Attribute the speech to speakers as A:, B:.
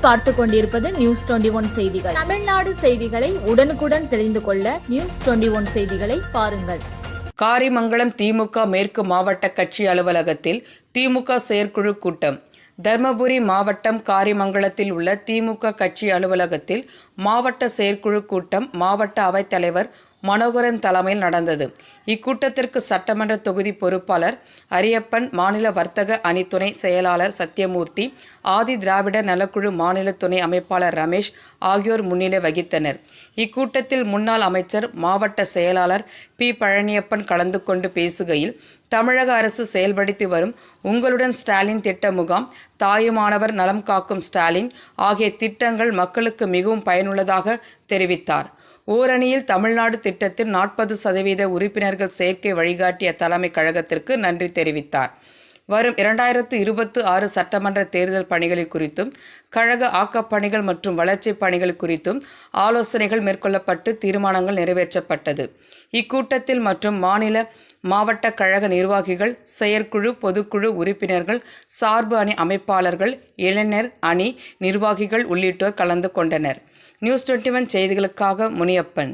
A: நீங்கள் பார்த்து கொண்டிருப்பது நியூஸ் டுவெண்டி ஒன் செய்திகள். தமிழ்நாடு செய்திகளை உடனுக்குடன் தெரிந்து கொள்ள நியூஸ் டுவெண்டி ஒன் செய்திகளை பாருங்கள்.
B: காரிமங்கலம் திமுக மேற்கு மாவட்ட கட்சி அலுவலகத்தில் திமுக செயற்குழு கூட்டம். தர்மபுரி மாவட்டம் காரிமங்கலத்தில் உள்ள திமுக கட்சி அலுவலகத்தில் மாவட்ட செயற்குழு கூட்டம் மாவட்ட அவைத்தலைவர் மனோகரன் தலைமையில் நடந்தது. இக்கூட்டத்திற்கு சட்டமன்ற தொகுதி பொறுப்பாளர் அரியப்பன் மாநில வர்த்தக அணி துணை செயலாளர் சத்யமூர்த்தி ஆதி திராவிட நலக்குழு மாநில துணை அமைப்பாளர் ரமேஷ் ஆகியோர் முன்னிலை வகித்தனர். இக்கூட்டத்தில் முன்னாள் அமைச்சர் மாவட்ட செயலாளர் பி. பழனியப்பன் கலந்து கொண்டு பேசுகையில் தமிழக அரசு செயல்படுத்தி வரும் உங்களுடன் ஸ்டாலின் திட்ட முகாம் தாயுமானவர் நலம் காக்கும் ஸ்டாலின் ஆகிய திட்டங்கள் மக்களுக்கு மிகவும் பயனுள்ளதாக தெரிவித்தார். ஓரணியில் தமிழ்நாடு திட்டத்தில் நாற்பது சதவீத உறுப்பினர்கள் சேர்க்கை வழிகாட்டிய தலைமை கழகத்திற்கு நன்றி தெரிவித்தார். வரும் இரண்டாயிரத்து இருபத்து ஆறு சட்டமன்ற தேர்தல் பணிகள் குறித்தும் கழக ஆக்கப்பணிகள் மற்றும் வளர்ச்சிப் பணிகள் குறித்தும் ஆலோசனைகள் மேற்கொள்ளப்பட்டு தீர்மானங்கள் நிறைவேற்றப்பட்டது. இக்கூட்டத்தில் மற்றும் மாநில மாவட்ட கழக நிர்வாகிகள் செயற்குழு பொதுக்குழு உறுப்பினர்கள் சார்பு அணி அமைப்பாளர்கள் இளைஞர் அணி நிர்வாகிகள் உள்ளிட்டோர் கலந்து கொண்டனர். நியூஸ் டுவெண்ட்டி ஒன் செய்திகளுக்காக முனியப்பன்.